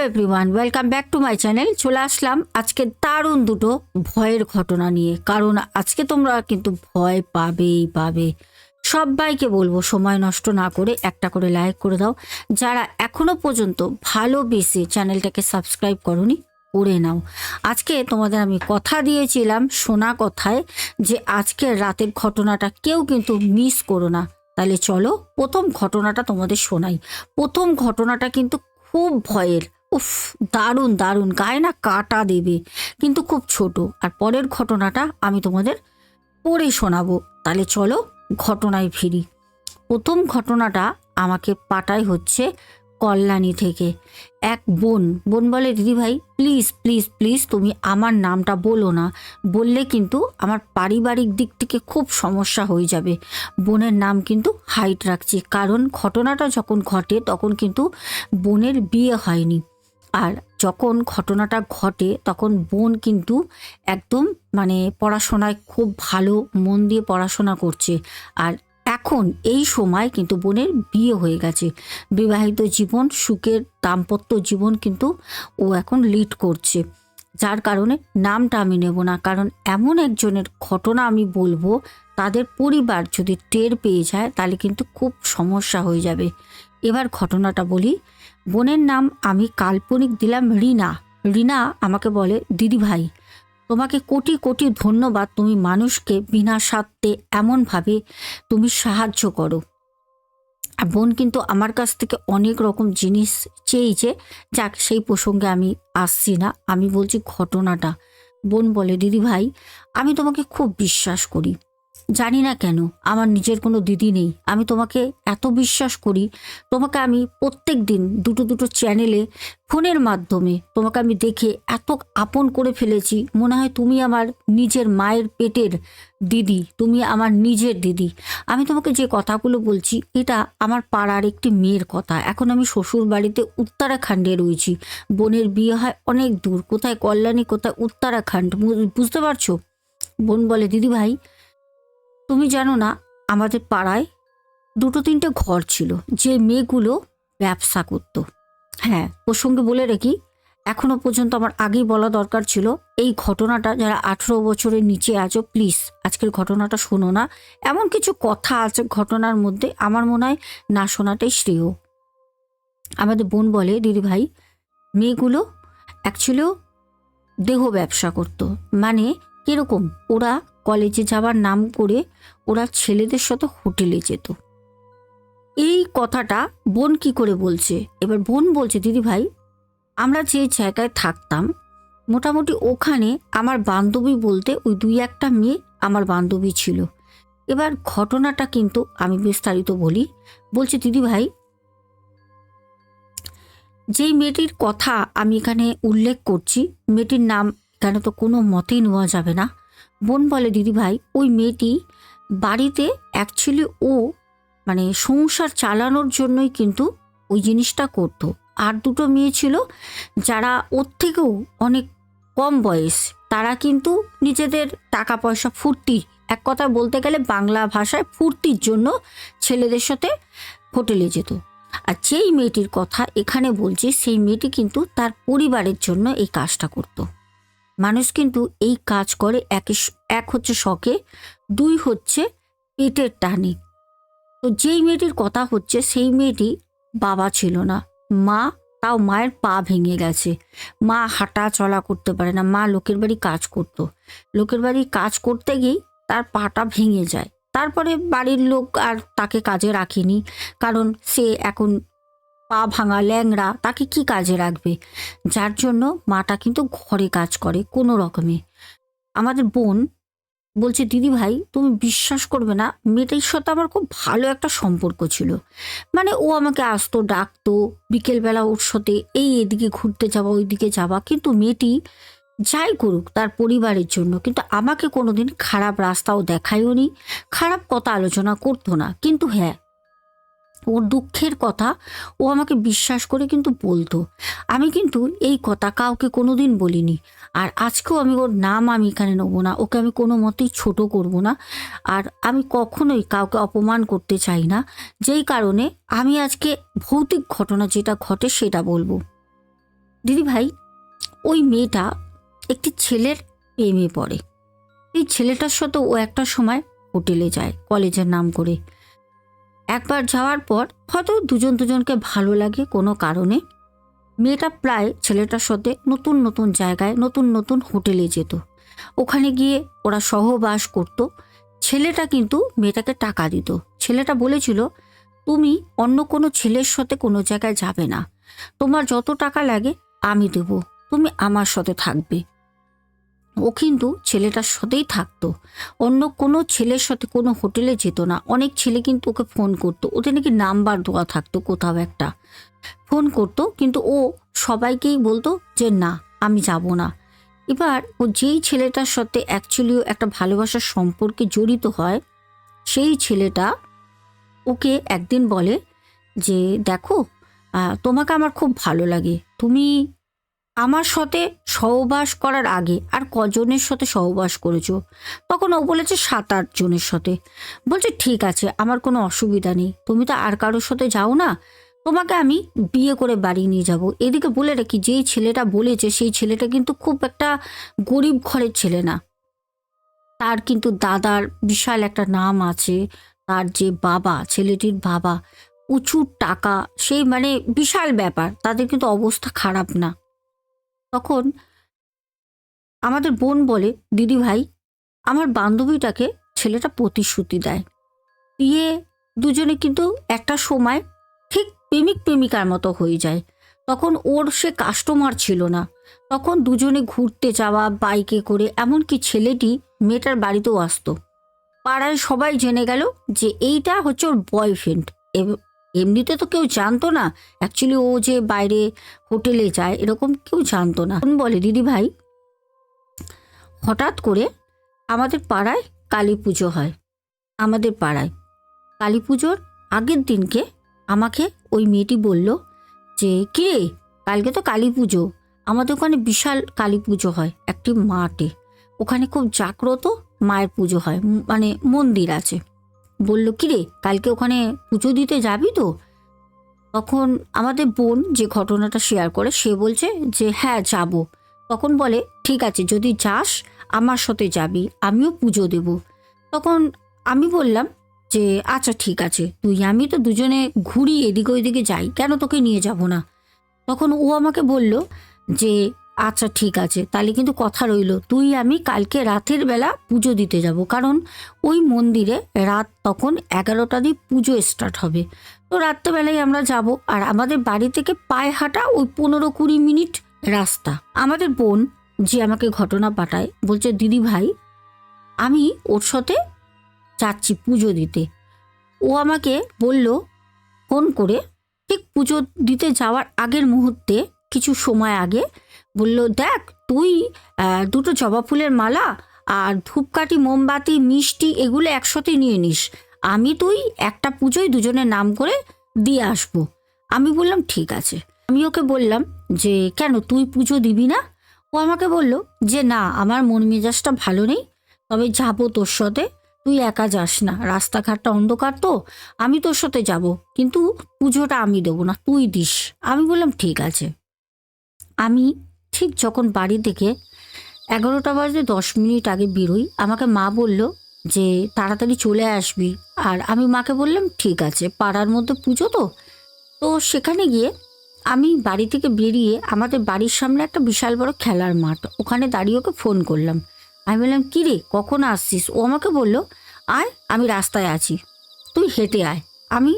Hello everyone welcome back to my channel চলে আসলাম আজকে দারুণ দুটো ভয়ের ঘটনা নিয়ে। কারণ আজকে তোমরা কিন্তু ভয় পাবেই পাবে। সবাইকে বলব, সময় নষ্ট না করে একটা করে লাইক করে দাও। যারা এখনও পর্যন্ত ভালোবেসে চ্যানেলটাকে সাবস্ক্রাইব করনি, করে নাও। আজকে তোমাদের আমি কথা দিয়েছিলাম শোনা কথায় যে আজকের রাতের ঘটনাটা কেউ কিন্তু মিস করো না। তাহলে চলো, প্রথম ঘটনাটা তোমাদের শোনাই। প্রথম ঘটনাটা কিন্তু খুব ভয়ের। উফ, দারুণ দারুণ। গায়ে না কাটা দেবে। কিন্তু খুব ছোট। আর পরের ঘটনাটা আমি তোমাদের পড়ে শোনাবো। তাহলে চলো ঘটনায় ফিরি। প্রথম ঘটনাটা আমাকে পাঠাই হচ্ছে কল্যাণী থেকে। এক বোন। বোন বলে দিদিভাই প্লিজ প্লিজ প্লিজ তুমি আমার নামটা বলো না। বললে কিন্তু আমার পারিবারিক দিক থেকে খুব সমস্যা হয়ে যাবে। বোনের নাম কিন্তু হাইট রাখছি। কারণ ঘটনাটা যখন ঘটে তখন কিন্তু বোনের বিয়ে হয়নি। আর যখন ঘটনাটা ঘটে, তখন বোন কিন্তু একদম মানে পড়াশোনায় খুব ভালো মন দিয়ে পড়াশোনা করছে। আর এখন এই সময় কিন্তু বোনের বিয়ে হয়ে গেছে। বিবাহিত জীবন, সুখের দাম্পত্য জীবন কিন্তু ও এখন লিড করছে। যার কারণে নামটা আমি নেব না। কারণ এমন একজনের ঘটনা আমি বলব, তাদের পরিবার যদি টের পেয়ে যায়, তাহলে কিন্তু খুব সমস্যা হয়ে যাবে। এবার ঘটনাটা বলি। বোনের নাম আমি কাল্পনিক দিলাম রিনা। রিনা আমাকে বলে, দিদি ভাই, তোমাকে কোটি কোটি ধন্যবাদ। তুমি মানুষকে বিনা স্বার্থে এমনভাবে তুমি সাহায্য করো। আর বোন কিন্তু আমার কাছ থেকে অনেক রকম জিনিস চেয়েছে। যাক, সেই প্রসঙ্গে আমি আসছি না। আমি বলছি ঘটনাটা। বোন বলে, দিদি ভাই, আমি তোমাকে খুব বিশ্বাস করি। জানি না কেন, আমার নিজের কোনো দিদি নেই। আমি তোমাকে এত বিশ্বাস করি, তোমাকে আমি প্রত্যেক দিন দুটো দুটো চ্যানেলে ফোনের মাধ্যমে তোমাকে আমি দেখে এত আপন করে ফেলেছি। মনে হয় তুমি আমার নিজের মায়ের পেটের দিদি, তুমি আমার নিজের দিদি। আমি তোমাকে যে কথাগুলো বলছি, এটা আমার পাড়ার একটি মেয়ের কথা। এখন আমি শ্বশুর বাড়িতে উত্তরাখণ্ডে রয়েছি। বোনের বিয়ে হয় অনেক দূর। কোথায় কল্যাণী, কোথায় উত্তরাখণ্ড বুঝতে পারছ? বোন বলে দিদি ভাই তুমি জানো না, আমাদের পাড়ায় দুটো তিনটে ঘর ছিল, যে মেয়েগুলো ব্যবসা করতো। হ্যাঁ প্রসঙ্গে বলে রাখি, এখনও পর্যন্ত আমার আগেই বলা দরকার ছিল, এই ঘটনাটা যারা আঠেরো বছরের নিচে আছো প্লিজ আজকের ঘটনাটা শোনো না। এমন কিছু কথা আছে ঘটনার মধ্যে, আমার মনে হয় না শোনাটাই শ্রেয়। আমাদের বোন বলে, দিদি ভাই, মেয়েগুলো অ্যাকচুয়ালিও দেহ ব্যবসা করতো। মানে কীরকম? ওরা কলেজে যাওয়ার নাম করে ওরা ছেলেদের সাথে হোটেলে যেত। এই কথাটা বোন কি করে বলছে? এবার বোন বলছে, দিদি ভাই, আমরা যে জায়গায় থাকতাম, মোটামুটি ওখানে আমার বান্ধবী বলতে ওই দুই একটা মেয়ে আমার বান্ধবী ছিল। এবার ঘটনাটা কিন্তু আমি বিস্তারিত বলি। বলছে, দিদি ভাই, যেই মেয়েটির কথা আমি এখানে উল্লেখ করছি, মেয়েটির নাম এখানে তো কোনো মতেই নেওয়া যাবে না। বোন বলে, দিদি ভাই, ওই মেয়েটি বাড়িতে অ্যাকচুয়ালি ও মানে সংসার চালানোর জন্যই কিন্তু ওই জিনিসটা করতো। আর দুটো মেয়ে ছিল যারা ওর থেকেও অনেক কম বয়স। তারা কিন্তু নিজেদের টাকা পয়সা ফুর্তি, এক কথা বলতে গেলে বাংলা ভাষায় ফুর্তির জন্য ছেলেদের সাথে হোটেলে যেত। আর যেই মেয়েটির কথা এখানে বলছি, সেই মেয়েটি কিন্তু তার পরিবারের জন্য এই কাজটা করতো। মানুষ কিন্তু এই কাজ করে একে এক হচ্ছে শখে, দুই হচ্ছে পেটের টানে। তো যেই মেয়েটির কথা হচ্ছে, সেই মেয়েটি বাবা ছিল না। মা তাও মায়ের পা ভেঙে গেছে। মা হাঁটা চলা করতে পারে না, মা লোকের বাড়ি কাজ করত। লোকের বাড়ি কাজ করতে গিয়েই তার পাটা ভেঙে যায়। তারপরে বাড়ির লোক আর তাকে কাজে রাখেনি, কারণ সে এখন পা ভাঙা ল্যাংড়া তাকে কি কাজে রাখবে? যার জন্য মাটা কিন্তু ঘরে কাজ করে কোনো রকমে। আমাদের বোন বলছে, দিদি ভাই, তুমি বিশ্বাস করবে না, মেয়েটার সাথে আমার খুব ভালো একটা সম্পর্ক ছিল। মানে ও আমাকে আসতো, ডাকতো, বিকেলবেলা ওর সাথে এই এদিকে ঘুরতে যাওয়া, ওইদিকে যাওয়া। কিন্তু মেয়েটি যাই করুক, তার পরিবারের জন্য। কিন্তু আমাকে কোনোদিন খারাপ রাস্তাও দেখায়ও নি খারাপ কথা আলোচনা করতো না। কিন্তু হ্যাঁ ওর দুঃখের কথা ও আমাকে বিশ্বাস করে কিন্তু বলতো। আমি কিন্তু এই কথা কাউকে কোনোদিন বলিনি। আর আজকেও আমি ওর নাম আমি এখানে নেব না। ওকে আমি কোনো মতেই ছোট করব না। আর আমি কখনোই কাউকে অপমান করতে চাই না। যেই কারণে আমি আজকে ভৌতিক ঘটনা যেটা ঘটে সেটা বলব। দিদি ভাই, ওই মেয়েটা একটি ছেলের প্রেমে পড়ে। এই ছেলেটার সাথে ও একটা সময় হোটেলে যায়, কলেজের নাম করে। একবার যাওয়ার পর হয়তো দুজন দুজনকে ভালো লাগে কোনো কারণে। মেয়েটা প্রায় ছেলেটার সাথে নতুন নতুন জায়গায়, নতুন নতুন হোটেলে যেত। ওখানে গিয়ে ওরা সহবাস করত। ছেলেটা কিন্তু মেয়েটাকে টাকা দিত। ছেলেটা বলেছিল, তুমি অন্য কোনো ছেলের সাথে কোনো জায়গায় যাবে না। তোমার যত টাকা লাগে আমি দেব। তুমি আমার সাথে থাকবে। ও কিন্তু ছেলেটার সাথেই থাকতো। অন্য কোনো ছেলের সাথে কোনো হোটেলে যেত না। অনেক ছেলে কিন্তু ওকে ফোন করতো। ওদের নাকি নাম্বার দেওয়া থাকতো কোথাও একটা। ফোন করতো কিন্তু ও সবাইকেই বলতো যে, না, আমি যাব না। এবার ও যেই ছেলেটার সাথে অ্যাকচুয়ালিও একটা ভালোবাসার সম্পর্কে জড়িত হয়, সেই ছেলেটা ওকে একদিন বলে যে, দেখো তোমাকে আমার খুব ভালো লাগে। তুমি আমার সাথে সহবাস করার আগে আর কজনের সাথে সহবাস করেছ? তখন ও বলেছে সাত আট জনের সাথে। বলছে, ঠিক আছে, আমার কোনো অসুবিধা নেই। তুমি তো আর কারোর সাথে যাও না। তোমাকে আমি বিয়ে করে বাড়ি নিয়ে যাব। এদিকে বলে রাখি, যেই ছেলেটা বলেছে, সেই ছেলেটা কিন্তু খুব একটা গরিব ঘরের ছেলে না। তার কিন্তু দাদার বিশাল একটা নাম আছে। তার যে বাবা, ছেলেটির বাবা, প্রচুর টাকা সেই মানে বিশাল ব্যাপার। তাদের কিন্তু অবস্থা খারাপ না। তখন আমাদের বোন বলে, দিদি ভাই, আমার বান্ধবীটাকে ছেলেটা প্রতিশ্রুতি দেয়। দিয়ে দুজনে কিন্তু একটা সময় ঠিক প্রেমিক প্রেমিকার মতো হয়ে যায়। তখন ওর সে কাস্টমার ছিল না। তখন দুজনে ঘুরতে যাওয়া বাইকে করে, এমনকি ছেলেটি মেয়েটার বাড়িতেও আসতো। পাড়ায় সবাই জেনে গেল যে এইটা হচ্ছে ওর বয়ফ্রেন্ড এমনিতে তো কেউ জানতো না। অ্যাকচুয়ালি ও যে বাইরে হোটেলে যায়, এরকম কেউ জানতো না। বলে, দিদি ভাই, হঠাৎ করে আমাদের পাড়ায় কালী পুজো হয়। আমাদের পাড়ায়। কালী পুজোর আগের দিনকে আমাকে ওই মেয়েটি বলল যে কিরে কালকে তো কালী পুজো। আমাদের ওখানে বিশাল কালী পুজো হয়, একটি মাঠে। ওখানে খুব জাগ্রত মায়ের পুজো হয় মানে মন্দির আছে। বলল, কিরে, কালকে ওখানে পুজো দিতে যাবি তো? তখন আমাদের বোন যে ঘটনাটা শেয়ার করে, সে বলছে যে হ্যাঁ যাব। তখন বলে, ঠিক আছে, যদি যাস, আমার সাথে যাবি, আমিও পুজো দেব। তখন আমি বললাম যে আচ্ছা ঠিক আছে, তুই, আমি তো দুজনে ঘুরি, এদিকে ওইদিকে যাই, কেন তোকে নিয়ে যাব না? তখন ও আমাকে বলল যে আচ্ছা ঠিক আছে। তাহলে কিন্তু কথা রইল। তুই আমি কালকে রাতের বেলা পুজো দিতে যাব। কারণ ওই মন্দিরে রাত তখন এগারোটা দিয়ে পুজো স্টার্ট হবে। তো রাত্রেবেলায় আমরা যাব। আর আমাদের বাড়ি থেকে পায়ে হাঁটা ওই পনেরো কুড়ি মিনিট রাস্তা। আমাদের বোন যে আমাকে ঘটনা পাঠায়, বলছে, দিদি ভাই, আমি ওর সাথে যাচ্ছি পুজো দিতে। ও আমাকে বলল, ফোন করে। ঠিক পুজো দিতে যাওয়ার আগের মুহূর্তে, কিছু সময় আগে বলল, দেখ, তুই দুটো জবা ফুলের মালা আর ধূপকাঠি, মোমবাতি, মিষ্টি এগুলো একসাথে নিয়ে নিস। আমি তুই একটা পুজোই দুজনের নাম করে দিয়ে আসব। আমি বললাম, ঠিক আছে। আমি ওকে বললাম যে, কেন তুই পুজো দিবি না? ও আমাকে বলল যে, না, আমার মন মেজাজটা ভালো নেই। তবে যাব তোর সাথে। তুই একা যাস না। রাস্তাঘাটটা অন্ধকার তো। আমি তোর সাথে যাব। কিন্তু পুজোটা আমি দেবো না। তুই দিস। আমি বললাম, ঠিক আছে। আমি ঠিক যখন বাড়ি থেকে এগারোটা বাজে দশ মিনিট আগে বেরোই আমাকে মা বলল যে, তাড়াতাড়ি চলে আসবি। আর আমি মাকে বললাম, ঠিক আছে, পাড়ার মধ্যে পুজো তো। তো সেখানে গিয়ে আমি বাড়ি থেকে বেরিয়ে আমাদের বাড়ির সামনে একটা বিশাল বড় খেলার মাঠ, ওখানে দাঁড়িয়ে ওকে ফোন করলাম। আমি বললাম, কী রে, কখন আসছিস? ও আমাকে বলল, আয়, আমি রাস্তায় আছি, তুই হেঁটে আয়। আমি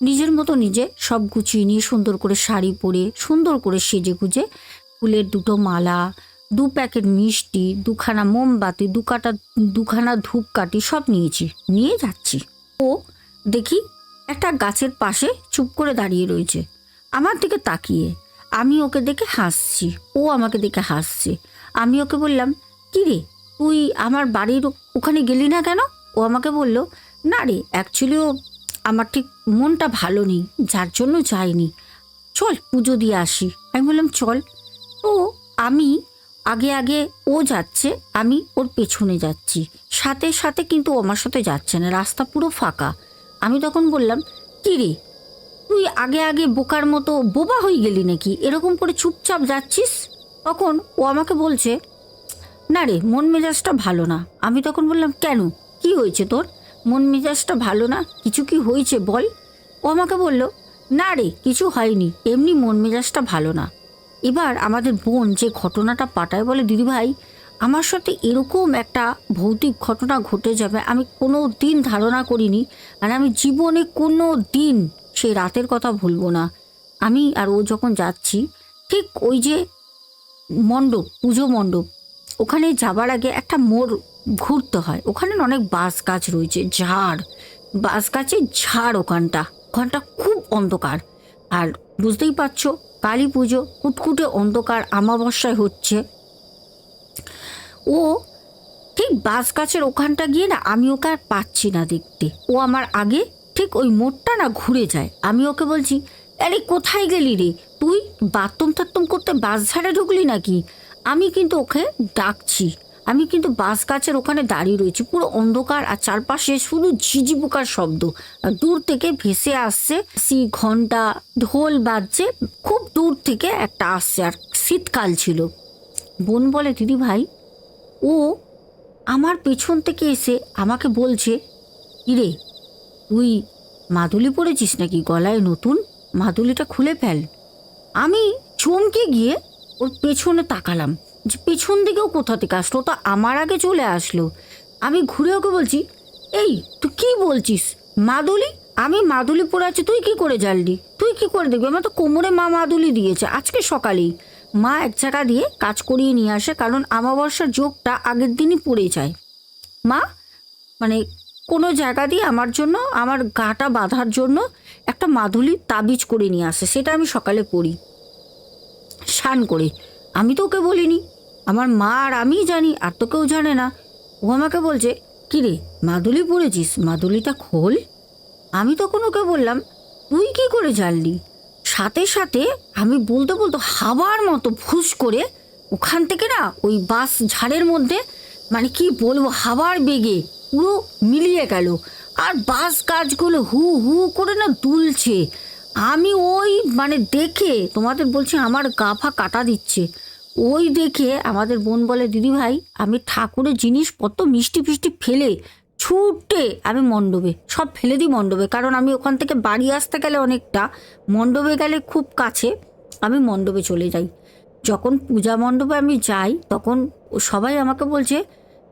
নিজের মতো নিজে সব গুছিয়ে নিয়ে সুন্দর করে শাড়ি পরে, সুন্দর করে সেজে গুজে ফুলের দুটো মালা, দু প্যাকেট মিষ্টি, দুখানা মোমবাতি, দুকাটা, দুখানা ধূপকাঠি সব নিয়েছি, নিয়ে যাচ্ছি। ও দেখি একটা গাছের পাশে চুপ করে দাঁড়িয়ে রয়েছে। আমার দিকে তাকিয়ে আমি ওকে দেখে হাসছি, ও আমাকে দেখে হাসছে। আমি ওকে বললাম, কি রে, তুই আমার বাড়ির ওখানে গেলি না কেন? ও আমাকে বলল, না রে অ্যাকচুয়ালিও আমার ঠিক মনটা ভালো নেই, যার জন্য যাইনি। চল পুজো দিয়ে আসি। আমি বললাম, চল। তো আমি, আগে আগে ও যাচ্ছে, আমি ওর পেছনে যাচ্ছি। সাথে সাথে কিন্তু ও আমার সাথে যাচ্ছে না, রাস্তা পুরো ফাঁকা। আমি তখন বললাম, কি রে, তুই আগে আগে বোকার মতো বোবা হয়ে গেলি নাকি? এরকম করে চুপচাপ যাচ্ছিস? তখন ও আমাকে বলছে, না রে, মন মেজাজটা ভালো না। আমি তখন বললাম, কেন? কি হয়েছে তোর? মন মেজাজটা ভালো না? কিছু কি হয়েছে বল? ও আমাকে বলল, না রে, কিছু হয়নি। এমনি মন মেজাজটা ভালো না। এবার আমাদের বোন যে ঘটনাটা পাঠায় বলে দিদিভাই আমার সাথে এরকম একটা ভৌতিক ঘটনা ঘটে যাবে, আমি কোনো দিন ধারণা করিনি আর আমি জীবনে কোনো দিন সেই রাতের কথা ভুলবো না। আমি আর ও যখন যাচ্ছি, ঠিক ওই যে মণ্ডপ, পুজো মণ্ডপ, ওখানে যাবার আগে একটা মোড় ঘুরতে হয়। ওখানে অনেক বাঁশ গাছ রয়েছে, ঝাড়, বাঁশ গাছের ঝাড় ওখানটা ওখানটা খুব অন্ধকার। আর বুঝতেই পারছ কালী পুজো কুটকুটে অন্ধকার আমাবস্যায় হচ্ছে। ও ঠিক বাস গাছের ওখানটা গিয়ে না আমি ওকে আর পাচ্ছি না দেখতে। ও আমার আগে ঠিক ওই মোড়টা না ঘুরে যায়। আমি ওকে বলছি, আরে কোথায় গেলি রে? তুই বাথরুম থাকতুম করতে বাস ঝাড়ে ঢুকলি নাকি? আমি কিন্তু ওকে ডাকছি। আমি কিন্তু বাস গাছের ওখানে দাঁড়িয়ে রয়েছি। পুরো অন্ধকার আর চারপাশে শুধু ঝিঝি পোকার শব্দ দূর থেকে ভেসে আসছে সি ঘণ্টা ঢোল বাজছে, খুব দূর থেকে একটা আসছে, আর শীতকাল ছিল। বোন বলে, দিদি ভাই, ও আমার পেছন থেকে এসে আমাকে বলছে কিরে তুই মাদুলি পরেছিস নাকি? গলায় নতুন মাদুলিটা খুলে ফেল। আমি চমকে গিয়ে ওর পেছনে তাকালাম। যে পিছন দিকেও কোথা থেকে আসলো? তো আমার আগে চলে আসলো। আমি ঘুরে ওকে বলছি, এই, তুই কি বলছিস? মাদুলি? আমি মাদুলি পরে আছি, তুই কি করে জানলি? তুই কি করে দেখবি? আমার তো কোমরে মা মাদুলি দিয়েছে, আজকে সকালেই। মা এক জায়গা দিয়ে কাজ করিয়ে নিয়ে আসে, কারণ আমাবস্যার যোগটা আগের দিনই পড়ে যায়। মা মানে কোনো জায়গা দিয়ে আমার জন্য, আমার গাটা বাঁধার জন্য একটা মাদুলি তাবিজ করে নিয়ে আসে, সেটা আমি সকালে পড়ি শান করে। আমি তো ওকে বলিনি। আমার মা আর আমিই জানি, আর তো কেউ জানে না। ও আমাকে বলছে, কিরে, মাদুলি পড়েছিস? মাদুলিটা খোল। আমি তখন ওকে বললাম, তুই কি করে জানলি? সাথে সাথে আমি বলতে বলতে হাওয়ার মতো ফুস করে ওখান থেকে না ওই বাস ঝাড়ের মধ্যে মানে কি বলব হাওয়ার বেগে পুরো মিলিয়ে গেল। আর বাস গাছগুলো হু হু করে না দুলছে। আমি ওই মানে দেখে, তোমাদের বলছি আমার গা ফা কাটা দিচ্ছে। ওই দেখে আমাদের বোন বলে, দিদি ভাই, আমি ঠাকুরের জিনিসপত্র মিষ্টি ফিষ্টি ফেলে ছুটে আমি মণ্ডপে, সব ফেলে দিই মণ্ডপে। কারণ আমি ওখান থেকে বাড়ি আসতে গেলে অনেকটা, মণ্ডপে গেলে খুব কাছে, আমি মণ্ডপে চলে যাই। যখন পূজা মণ্ডপে আমি যাই, তখন সবাই আমাকে বলছে,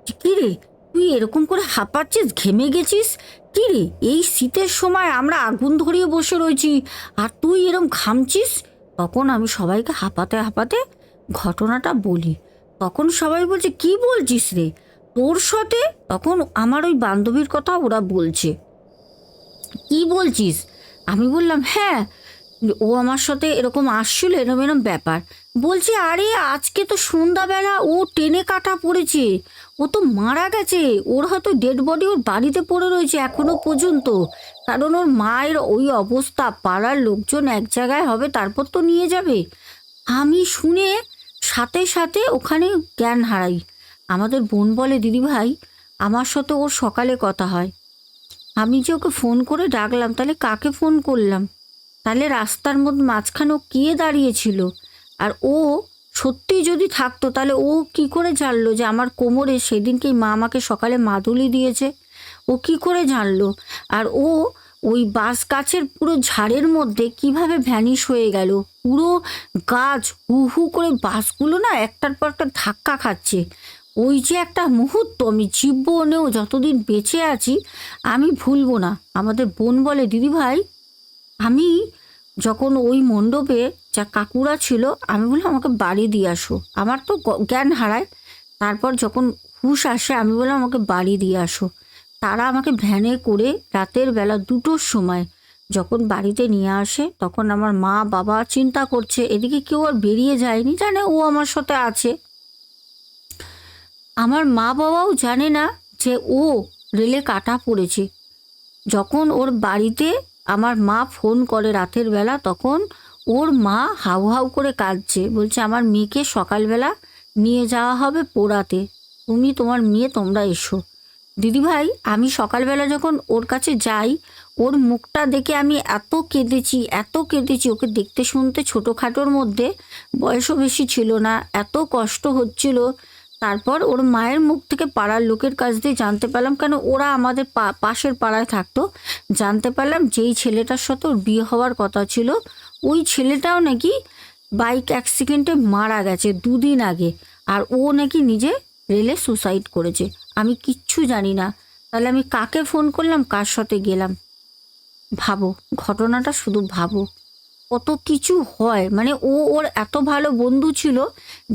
কী রে তুই এরকম করে হাঁপাচ্ছিস, ঘেমে গেছিস? কী রে, এই শীতের সময় আমরা আগুন ধরিয়ে বসে রয়েছি, আর তুই এরম ঘামছিস? তখন আমি সবাইকে হাঁপাতে হাঁপাতে ঘটনাটা বলি। তখন সবাই বলছে, কি বলছিস রে? তোর সাথে? তখন আমার ওই বান্ধবীর কথা ওরা বলছে। কি বলছিস? আমি বললাম হ্যাঁ ও আমার সাথে এরকম আসছিল, এরম এরম ব্যাপার। বলছে, আরে আজকে তো সন্ধ্যাবেলা ও টেনে কাটা পড়েছে। ও তো মারা গেছে। ওর হয়তো ডেড বডি ওর বাড়িতে পড়ে রয়েছে এখনও পর্যন্ত। কারণ ওর মায়ের ওই অবস্থা, পাড়ার লোকজন এক জায়গায় হবে, তারপর তো নিয়ে যাবে। আমি শুনে সাথে সাথে ওখানে জ্ঞান হারাই। আমাদের বোন বলে, দিদি ভাই, আমার সাথে ওর সকালে কথা হয়। আমি যে ওকে ফোন করে ডাকলাম, তাহলে কাকে ফোন করলাম? তাহলে রাস্তার মধ্যে মাঝখানে ও কে দাঁড়িয়েছিল আর ও সত্যি যদি থাকতো, তাহলে ও কি করে জানলো যে আমার কোমরে সেদিনকেই মা আমাকে সকালে মাদুলি দিয়েছে? ও কি করে জানলো? আর ও ওই বাঁশ গাছের পুরো ঝাড়ের মধ্যে কীভাবে ভ্যানিশ হয়ে গেল? পুরো গাছ হু হু করে বাঁশগুলো না একটার পর একটা ধাক্কা খাচ্ছে। ওই যে একটা মুহূর্ত, আমি জীবনেও যতদিন বেঁচে আছি, আমি ভুলবো না। আমাদের বোন বলে দিদি ভাই আমি যখন ওই মণ্ডপে যা কাকুরা ছিল, আমি বললাম, আমাকে বাড়ি দিয়ে আসো। আমার তো জ্ঞান হারায়। তারপর যখন হুশ আসে, আমি বললাম, আমাকে বাড়ি দিয়ে আসো। তারা আমাকে ভ্যানে করে রাতের বেলা দুটোর সময় যখন বাড়িতে নিয়ে আসে, তখন আমার মা, বাবা চিন্তা করছে, এদিকে কেউ আর বেরিয়ে যায়নি, জানে ও আমার সাথে আছে। আমার মা, বাবাও জানে না যে ও রেলে কাটা পড়েছে। যখন ওর বাড়িতে আমার মা ফোন করে রাতের বেলা, তখন ওর মা হাউ হাউ করে কাঁদছে। বলছে, আমার মেয়েকে সকালবেলা নিয়ে যাওয়া হবে পোড়াতে। তুমি তোমার মেয়ে, তোমরা এসো। দিদিভাই, আমি সকালবেলা যখন ওর কাছে যাই, ওর মুখটা দেখে আমি এত কেঁদেছি এত কেঁদেছি। ওকে দেখতে শুনতে ছোটোখাটোর মধ্যে বয়সও বেশি ছিল না, এত কষ্ট হচ্ছিল তারপর ওর মায়ের মুখ থেকে পাড়ার লোকের কাছ দিয়ে জানতে পারলাম কেন ওরা আমাদের পাশের পাড়ায় থাকতো। জানতে পারলাম যেই ছেলেটার সাথে ওর বিয়ে হওয়ার কথা ছিল, ওই ছেলেটাও নাকি বাইক অ্যাক্সিডেন্টে মারা গেছে দুদিন আগে, আর ও নাকি নিজে রেলে সুসাইড করেছে। আমি কিচ্ছু জানি না। তাহলে আমি কাকে ফোন করলাম, কার সাথে গেলাম? ভাবো, ঘটনাটা শুধু ভাবো। কত কিছু হয়। মানে ও ওর এত ভালো বন্ধু ছিল,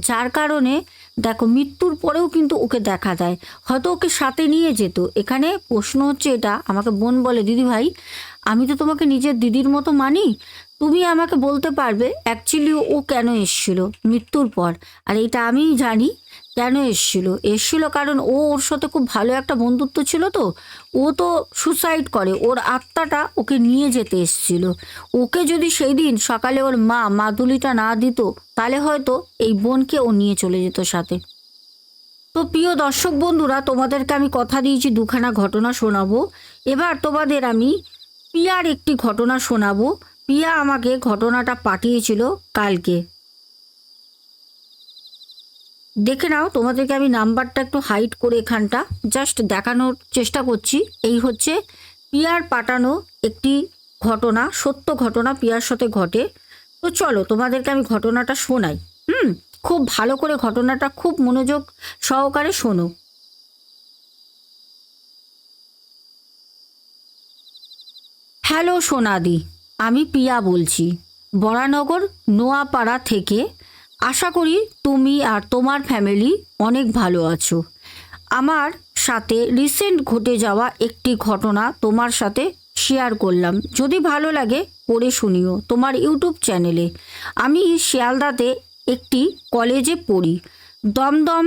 যার কারণে দেখো, মৃত্যুর পরেও কিন্তু ওকে দেখা দেয় হয়তো ওকে সাথে নিয়ে যেত। এখানে প্রশ্ন হচ্ছে এটা, আমাকে বোন বলে, দিদি ভাই, আমি তো তোমাকে নিজের দিদির মতো মানি। তুমি আমাকে বলতে পারবে অ্যাকচুয়ালি ও কেন এসছিল মৃত্যুর পর? আর এটা আমি জানি। কেন এসছিল? এসছিল কারণ ও ওর সাথে খুব ভালো একটা বন্ধুত্ব ছিল তো। ও তো সুসাইড করে। ওর আত্মাটা ওকে নিয়ে যেতে এসছিল। ওকে যদি সেই দিন সকালে ওর মা মাদুলিটা না দিত, তাহলে হয়তো এই বোনকে ও নিয়ে চলে যেত সাথে। তো প্রিয় দর্শক বন্ধুরা, তোমাদেরকে আমি কথা দিয়েছি দুখানা ঘটনা শোনাবো। এবার তোমাদের আমি পিয়ার একটি ঘটনা শোনাবো। পিয়া আমাকে ঘটনাটা পাঠিয়েছিল কালকে। দেখে নাও, তোমাদেরকে আমি নাম্বারটা একটু হাইড করে এখানটা। জাস্ট দেখানোর চেষ্টা করছি। এই হচ্ছে পিয়ার পাঠানো একটি ঘটনা, সত্য ঘটনা পিয়ার সাথে ঘটে। তো চলো, তোমাদেরকে আমি ঘটনাটা শোনাই। হুম, খুব ভালো করে ঘটনাটা খুব মনোযোগ সহকারে শোনো। হ্যালো সোনাদি, আমি পিয়া বলছি। বরানগর, নোয়াপাড়া থেকে আশা করি তুমি আর তোমার ফ্যামিলি অনেক ভালো আছো। আমার সাথে রিসেন্ট ঘটে যাওয়া একটি ঘটনা তোমার সাথে শেয়ার করলাম। যদি ভালো লাগে, পড়ে শুনিও তোমার ইউটিউব চ্যানেলে আমি শিয়ালদাতে একটি কলেজে পড়ি। দমদম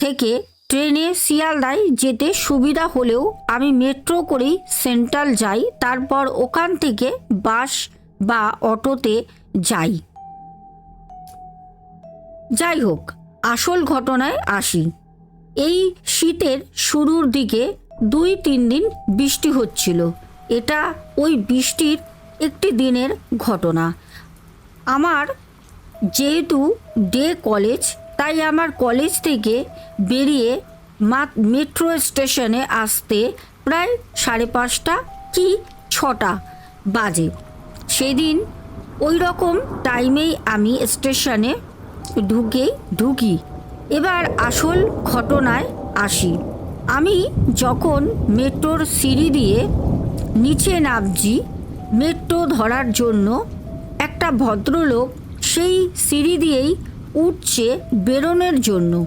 থেকে ট্রেনে শিয়ালদায় যেতে সুবিধা হলেও আমি মেট্রো করেই সেন্ট্রাল যাই, তারপর ওখান থেকে বাস বা অটোতে যাই। যাই হোক, আসল ঘটনায় আসি। এই শীতের শুরুর দিকে দুই তিন দিন বৃষ্টি হচ্ছিল। এটা ওই বৃষ্টির একটি দিনের ঘটনা। আমার যেহেতু ডে কলেজ, তাই আমার কলেজ থেকে বেরিয়ে মেট্রো স্টেশনে আসতে প্রায় সাড়ে পাঁচটা কি ছটা বাজে। সেদিন ওই রকম টাইমেই আমি স্টেশনে ঢুকে ঢুকি। এবার আসল ঘটনায় আসি। আমি যখন মেট্রোর সিঁড়ি দিয়ে নিচে নামছি, মেট্রো ধরার জন্য একটা ভদ্রলোক সেই সিঁড়ি দিয়েই উঠছে বেরোনোর জন্য।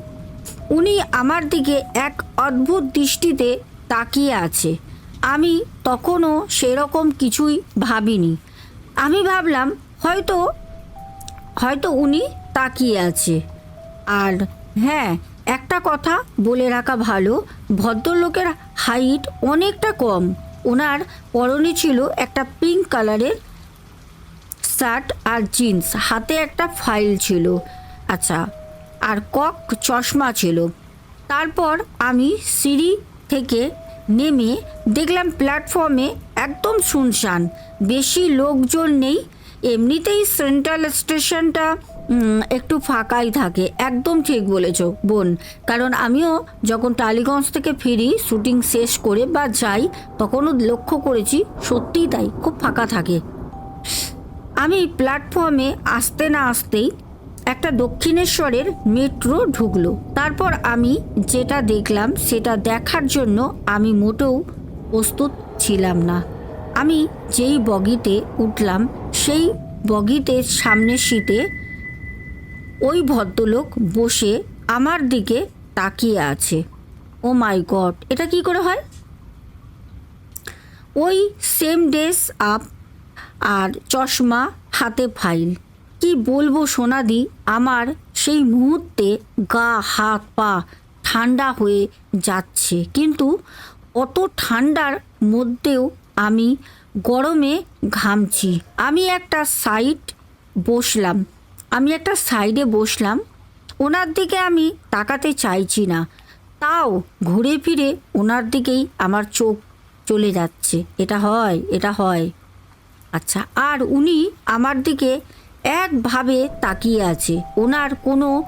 উনি আমার দিকে এক অদ্ভুত দৃষ্টিতে তাকিয়ে আছে। আমি তখনও সেরকম কিছুই ভাবিনি। আমি ভাবলাম, হয়তো হয়তো উনি তাকিয়ে আছে। আর হ্যাঁ একটা কথা বলে রাখা ভালো, ভদ্রলোকের হাইট অনেকটা কম। ওনার পরনে ছিল একটা পিঙ্ক কালারের শার্ট আর জিন্স। হাতে একটা ফাইল ছিল। আচ্ছা আর কক চশমা ছিল। তারপর আমি সিঁড়ি থেকে নেমে দেখলাম প্ল্যাটফর্মে একদম শুনশান। বেশি লোকজন নেই। এমনিতেই সেন্ট্রাল স্টেশনটা একটু ফাঁকাই থাকে। একদম ঠিক বলেছ, বোন। কারণ আমিও যখন টালিগঞ্জ থেকে ফিরি, শুটিং শেষ করে বা যাই, তখনও লক্ষ্য করেছি, সত্যিই তাই, খুব ফাঁকা থাকে। আমি প্ল্যাটফর্মে আসতে না আসতেই একটা দক্ষিণেশ্বরের মেট্রো ঢুকলো। তারপর আমি যেটা দেখলাম, সেটা দেখার জন্য আমি মোটেও প্রস্তুত ছিলাম না। আমি যেই বগিতে উঠলাম, সেই বগিতে সামনের সিটে ওই ভদ্রলোক বসে আমার দিকে তাকিয়ে আছে। ও মাই গড, এটা কি করে হয়? ওই সেম ডেস আপ আর চশমা হাতে ফাইল কি বলব সোনাদি, আমার সেই মুহূর্তে গা, হাত, পা ঠান্ডা হয়ে যাচ্ছে। কিন্তু অত ঠান্ডার মধ্যেও আমি গরমে ঘামছি। আমি একটা সাইট বসলাম। আমি একটা সাইডে বসলাম। ওনার দিকে আমি তাকাতে চাইছি না। তাও ঘুরে ফিরে ওনার দিকেই আমার চোখ চলে যাচ্ছে। এটা হয় এটা হয়। আচ্ছা আর উনি আমার দিকে একভাবে তাকিয়ে আছে। ওনার কোনো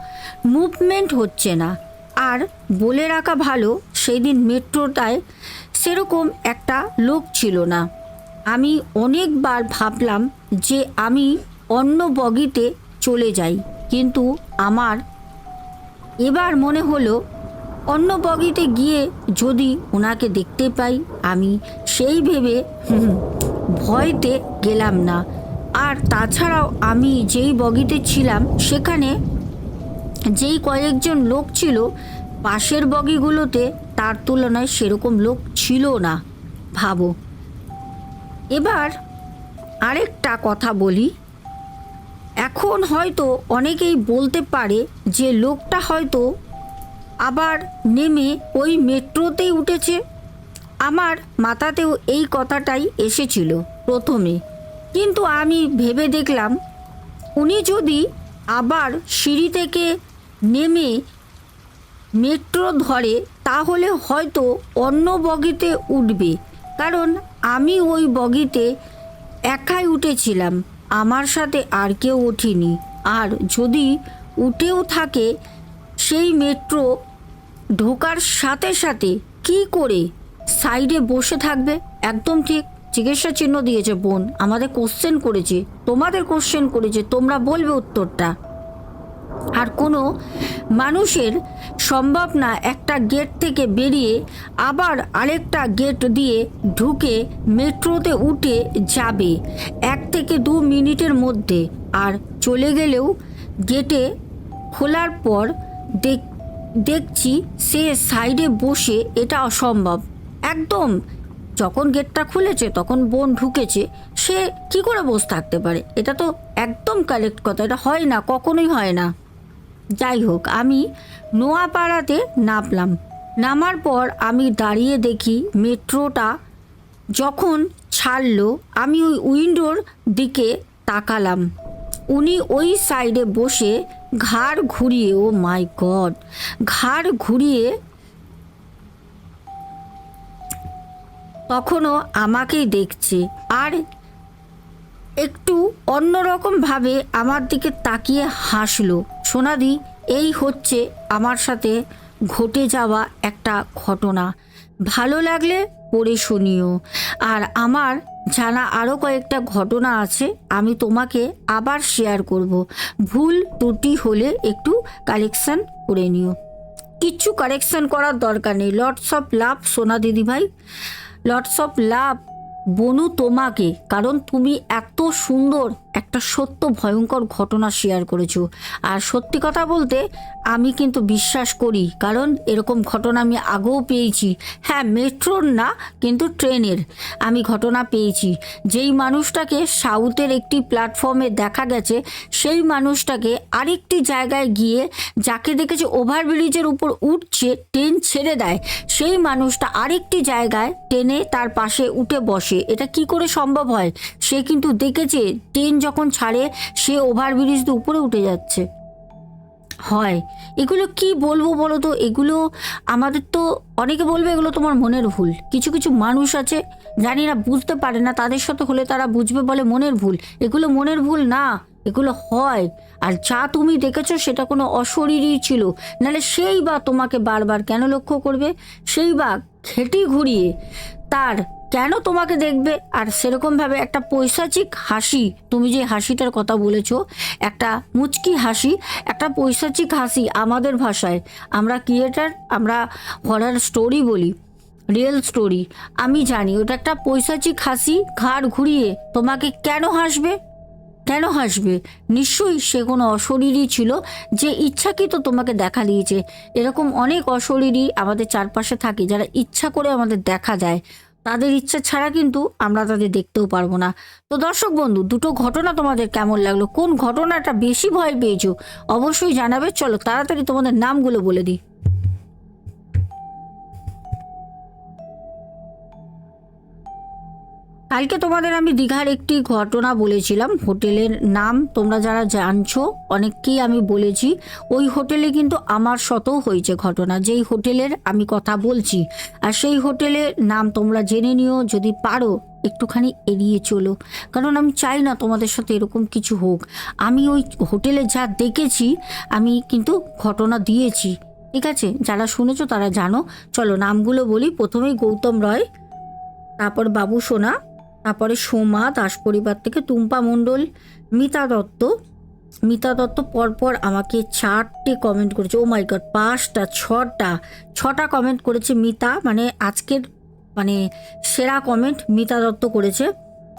মুভমেন্ট হচ্ছে না। আর বলে রাখা ভালো সেই দিন মেট্রোটায় সেরকম একটা লোক ছিল না। আমি অনেকবার ভাবলাম যে আমি অন্য বগিতে চলে যাই। কিন্তু আমার এবার মনে হলো, অন্য বগিতে গিয়ে যদি ওনাকে দেখতে পাই, আমি সেই ভেবে ভয়তে গেলাম না। আর তাছাড়াও আমি যেই বগিতে ছিলাম, সেখানে যেই কয়েকজন লোক ছিল, পাশের বগিগুলোতে তার তুলনায় সেরকম লোক ছিল না, ভাবো। এবার আরেকটা কথা বলি। এখন হয়তো অনেকেই বলতে পারে যে লোকটা হয়তো আবার নেমে ওই মেট্রোতেই উঠেছে। আমার মাথাতেও এই কথাটাই এসেছিল প্রথমে। কিন্তু আমি ভেবে দেখলাম, উনি যদি আবার সিঁড়ি থেকে নেমে মেট্রো ধরে, তাহলে হয়তো অন্য বগিতে উঠবে। কারণ আমি ওই বগিতে একাই উঠেছিলাম। আমার সাথে আর কেউ ওঠেনি। আর যদি উঠেও থাকে, সেই মেট্রো ঢোকার সাথে সাথে কি করে সাইডে বসে থাকবে? একদম ঠিক। চিকিৎসা চিহ্ন দিয়েছে বোন। আমাদের কোশ্চেন করেছে। তোমাদের কোশ্চেন করেছে। তোমরা বলবে উত্তরটা। আর কোনো মানুষের সম্ভব না একটা গেট থেকে বেরিয়ে আবার আরেকটা গেট দিয়ে ঢুকে মেট্রোতে উঠে যাবে এক থেকে দু মিনিটের মধ্যে। আর চলে গেলেও গেটে খোলার পর দেখ, দেখছি সে সাইডে বসে এটা অসম্ভব। একদম যখন গেটটা খুলেছে, তখন বোন ঢুকেছে, সে কি করে বসে থাকতে পারে? এটা তো একদম কালেক্ট কথা, এটা হয় না, কখনোই হয় না। যাই হোক, আমি নোয়াপাড়াতে নামলাম। নামার পর আমি দাঁড়িয়ে দেখি মেট্রোটা যখন ছাড়লো, আমি ওই উইন্ডোর দিকে তাকালাম। উনি ওই সাইডে বসে ঘাড় ঘুরিয়ে, ও মাই গড, ঘাড় ঘুরিয়ে তখনও আমাকেই দেখছে। আর একটু অন্যরকমভাবে আমার দিকে তাকিয়ে হাসলো। সোনাদি, এই হচ্ছে আমার সাথে ঘটে যাওয়া একটা ঘটনা। ভালো লাগলে পড়ে শুনিও। আর আমার জানা আরও কয়েকটা ঘটনা আছে, আমি তোমাকে আবার শেয়ার করব। ভুল ত্রুটি হলে একটু কালেকশন করে নিও। কিচ্ছু কারেকশন করার দরকার নেই। লটস অফ লাভ সোনা দিদিভাই। লটস অফ লাভ বনু তোমাকে কারণ তুমি এত সুন্দর একটা সত্য ভয়ঙ্কর ঘটনা শেয়ার করেছ। আর সত্যি কথা বলতে, আমি কিন্তু বিশ্বাস করি, কারণ এরকম ঘটনা আমি আগেও পেয়েছি। হ্যাঁ মেট্রোর না, কিন্তু ট্রেনের আমি ঘটনা পেয়েছি। যেই মানুষটাকে সাউথের একটি প্ল্যাটফর্মে দেখা গেছে, সেই মানুষটাকে আরেকটি জায়গায় গিয়ে, যাকে দেখেছে ওভারব্রিজের উপর উঠছে ট্রেন ছেড়ে দেয়, সেই মানুষটা আরেকটি জায়গায় ট্রেনে তার পাশে উঠে বসে। এটা কি করে সম্ভব হয়? সে কিন্তু দেখেছে ট্রেন যখন ছাড়ে, সে ওভারব্রিজ উপরে উঠে যাচ্ছে। হয়, এগুলো কি বলব বলো তো? এগুলো আমাদের তো, অনেকে বলবে এগুলো তোমার মনের ভুল। কিছু কিছু মানুষ আছে, জানি না, বুঝতে পারে না, তাদের সাথে হলে তারা বুঝবে বলে মনের ভুল। এগুলো মনের ভুল না, এগুলো হয়। আর যা তুমি দেখেছ সেটা কোনো অশরীরই ছিল। নাহলে সেই বা তোমাকে বারবার কেন লক্ষ্য করবে? সেই বা ঘেটি ঘুরিয়ে তার কেন তোমাকে দেখবে? আর সেরকমভাবে একটা পৈশাচিক হাসি, তুমি যে হাসিটার কথা বলেছ, একটা মুচকি হাসি, একটা পৈশাচিক হাসি আমাদের ভাষায়। আমরা ক্রিয়েটার আমরা হরার স্টোরি বলি রিয়েল স্টোরি আমি জানি, ওটা একটা পৈশাচিক হাসি, ঘাড় ঘুরিয়ে তোমাকে কেন হাসবে? কেন হাসবে? নিশ্চয়ই সে কোনো অশরীরই ছিল যে ইচ্ছাকৃত তোমাকে দেখা দিয়েছে। এরকম অনেক অশরীরই আমাদের চারপাশে থাকে, যারা ইচ্ছা করে আমাদের দেখা দেয় তাদের ইচ্ছা ছাড়া কিন্তু আমরা তাদের দেখতেও পারব না। তো দর্শক বন্ধু, দুটো ঘটনা তোমাদের কেমন লাগল? কোন ঘটনাটা বেশি ভয় পেয়েছ? অবশ্যই জানাবে। চলো তাড়াতাড়ি তোমাদের নামগুলো বলে দিই। কালকে তোমাদের আমি দীঘার একটি ঘটনা বলেছিলাম। হোটেলের নাম তোমরা যারা জানছো, অনেককেই আমি বলেছি। ওই হোটেলে কিন্তু আমার শতও হয়েছে ঘটনা। যেই হোটেলের আমি কথা বলছি, আর সেই হোটেলের নাম তোমরা জেনে নিও, যদি পারো একটুখানি এড়িয়ে চলো। কারণ আমি চাই না তোমাদের সাথে এরকম কিছু হোক। আমি ওই হোটেলে যা দেখেছি, আমি কিন্তু ঘটনা দিয়েছি। ঠিক আছে? যারা শুনেছো তারা জানো। চলো নামগুলো বলি। প্রথমেই গৌতম রয়, তারপর বাবু সোনা তারপরে সোমা, দাস পরিবার থেকে টুম্পা মণ্ডল, মিতা দত্ত। মিতা দত্ত পরপর আমাকে চারটে কমেন্ট করেছে। ও মাই গড পাঁচটা, ছটা ছটা কমেন্ট করেছে মিতা। মানে আজকের মানে সেরা কমেন্ট মিতা দত্ত করেছে।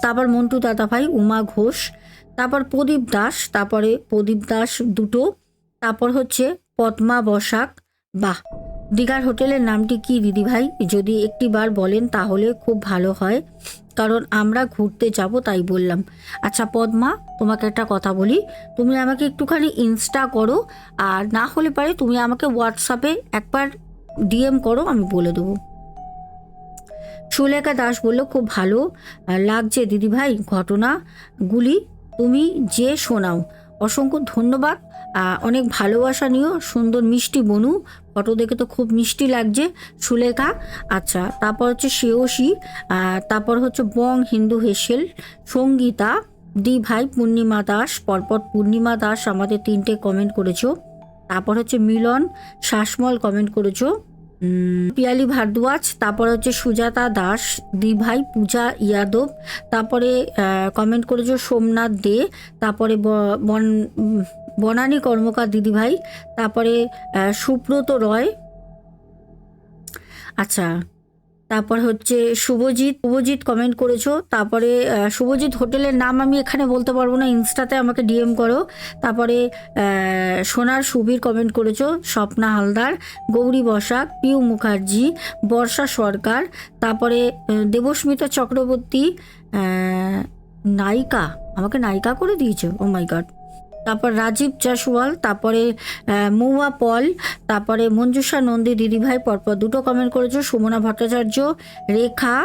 তারপর মন্টু দাদা ভাই উমা ঘোষ, তারপর প্রদীপ দাস, তারপরে প্রদীপ দাস দুটো, তারপর হচ্ছে পদ্মা বসাক। বাহ! দীঘার হোটেলের নামটি কি, দিদিভাই? যদি একটি বার বলেন তাহলে খুব ভালো হয়, কারণ আমরা ঘুরতে যাব তাই বললাম। আচ্ছা পদ্মা, তোমাকে একটা কথা বলি। তুমি আমাকে একটুখানি ইনস্টা করো, আর না হলে পারে তুমি আমাকে হোয়াটসঅ্যাপে একবার ডিএম করো, আমি বলে দেবো। সুলেখা দাস বলল, খুব ভালো লাগছে দিদিভাই ঘটনাগুলি। তুমি যে শোনাও, অসংখ্য ধন্যবাদ। অনেক ভালোবাসা নিও, সুন্দর মিষ্টি বনু। ফটো দেখে তো খুব মিষ্টি লাগছে, সুলেখা। আচ্ছা তারপর হচ্ছে শ্রেয়সী তারপর হচ্ছে বং হিন্দু হেসেল, সঙ্গীতা, দি ভাই পূর্ণিমা দাস, পরপর পূর্ণিমা দাস আমাদের তিনটে কমেন্ট করেছ। তারপর হচ্ছে মিলন, শাসমল কমেন্ট করেছ। পিয়ালি ভারদ্বাজ, তারপর হচ্ছে সুজাতা দাস, দি ভাই পূজা ইয়াদব, তারপরে কমেন্ট করেছ সোমনাথ দে, তারপরে বন বনানী কর্মকার দিদিভাই, তারপরে সুব্রত রয়। আচ্ছা তারপর হচ্ছে শুভজিৎ। শুভজিৎ কমেন্ট করেছ, তারপরে শুভজিৎ হোটেলের নাম আমি এখানে বলতে পারব না, ইনস্টাতে আমাকে ডিএম করো। তারপরে সোনার সুবীর কমেন্ট করেছ, স্বপ্না হালদার, গৌরী বসাক, পিউ মুখার্জি, বর্ষা সরকার, তারপরে দেবস্মিতা চক্রবর্তী নায়িকা, আমাকে নায়িকা করে দিয়েছে ও মাই গড তারপর রাজীব জাসওয়াল তারপরে মুয়া পল তারপরে মঞ্জুষা নন্দী দিদিভাই পরপর দুটো কমেন্ট করেছ সুমনা ভট্টাচার্য রেখা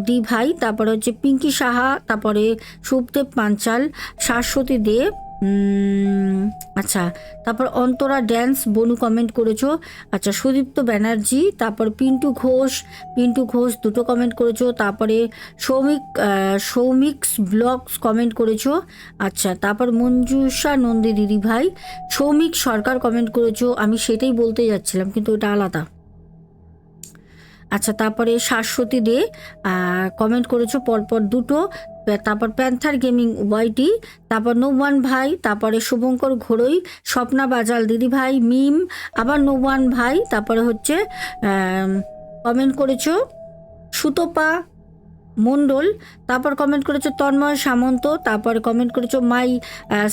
দি ভাই তারপরে হচ্ছে পিঙ্কি সাহা তারপরে শুভদেব পাঞ্চাল শাশ্বতী দে উম, আচ্ছা তারপর অন্তরা ড্যান্স বনু কমেন্ট করেছ। আচ্ছা সুদীপ্ত ব্যানার্জি, তারপর পিন্টু ঘোষ পিন্টু ঘোষ দুটো কমেন্ট করেছ। তারপরে সৌমিক সৌমিক্স ব্লগস কমেন্ট করেছ। আচ্ছা তারপর মঞ্জুষা নন্দী দিদি ভাই সৌমিক সরকার কমেন্ট করেছ। আমি সেটাই বলতে যাচ্ছিলাম, কিন্তু ওটা আলাদা। আচ্ছা তারপরে শাশ্বতী দে কমেন্ট করেছ পরপর দুটো। তারপর প্যান্থার গেমিং ওয়াইটি, তারপর নৌবান ভাই, তারপরে শুভঙ্কর ঘোড়ই, স্বপ্না বাজাল দিদি ভাই, মিম, আবার নৌবান ভাই, তারপরে হচ্ছে কমেন্ট করেছ সুতপা মণ্ডল, তারপর কমেন্ট করেছ তন্ময় সামন্ত, তারপর কমেন্ট করেছ my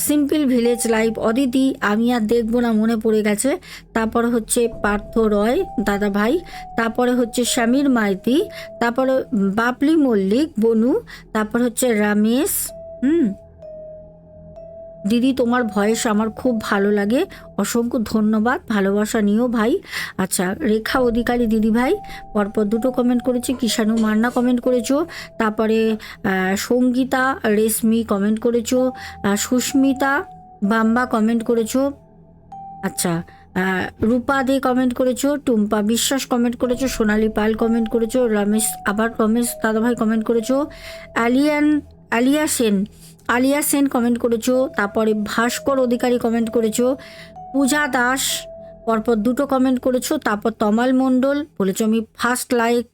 simple village life Aditi, আমি আর দেখব না, মনে পড়ে গেছে। তারপর হচ্ছে পার্থ রয়, দাদা ভাই, তারপরে হচ্ছে স্বামীর মাইতি, তারপরে বাপলি মল্লিক, বনু, তারপর হচ্ছে রামেশ, হুম দিদি, তোমার ভয়েস আমার খুব ভালো লাগে। অসংখ্য ধন্যবাদ, ভালোবাসা নিও ভাই। আচ্ছা রেখা অধিকারী দিদি ভাই, পরপর দুটো কমেন্ট করেছে, কিষাণু মান্না কমেন্ট করেছ, তারপরে সঙ্গীতা, রেশমি কমেন্ট করেছ সুস্মিতা বাম্বা কমেন্ট করেছ আচ্ছা রূপা দে কমেন্ট করেছ, টুম্পা বিশ্বাস কমেন্ট করেছ, সোনালী পাল কমেন্ট করেছ, রমেশ, আবার রমেশ দাদাভাই কমেন্ট করেছ অ্যালিয়ান আলিয়া সেন আলিয়া সেন কমেন্ট করেছ, তারপরে ভাস্কর অধিকারী কমেন্ট করেছ, পূজা দাস পরপর দুটো কমেন্ট করেছ, তারপর তমাল মণ্ডল বলেছ আমি ফার্স্ট লাইক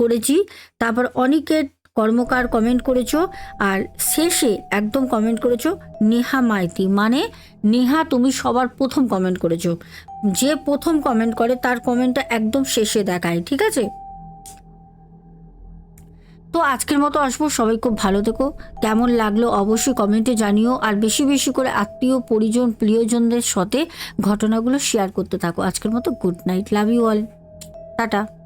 করেছি, তারপর অনিকেট কর্মকার কমেন্ট করেছ, আর শেষে একদম কমেন্ট করেছ, নেহা মাইতি মানে নেহা তুমি সবার প্রথম কমেন্ট করেছ, যে প্রথম কমেন্ট করে তার কমেন্টটা একদম শেষে দেখায়, ঠিক আছে? তো আজকের মতো আসব। সবাই খুব ভালো থেকো। কেমন লাগল অবশ্যই কমেন্টে জানিও। আর বেশি বেশি করে আত্মীয়, পরিজন, প্রিয়জনদের সাথে ঘটনাগুলো শেয়ার করতে থাকো। আজকের মতো good night love you all tata.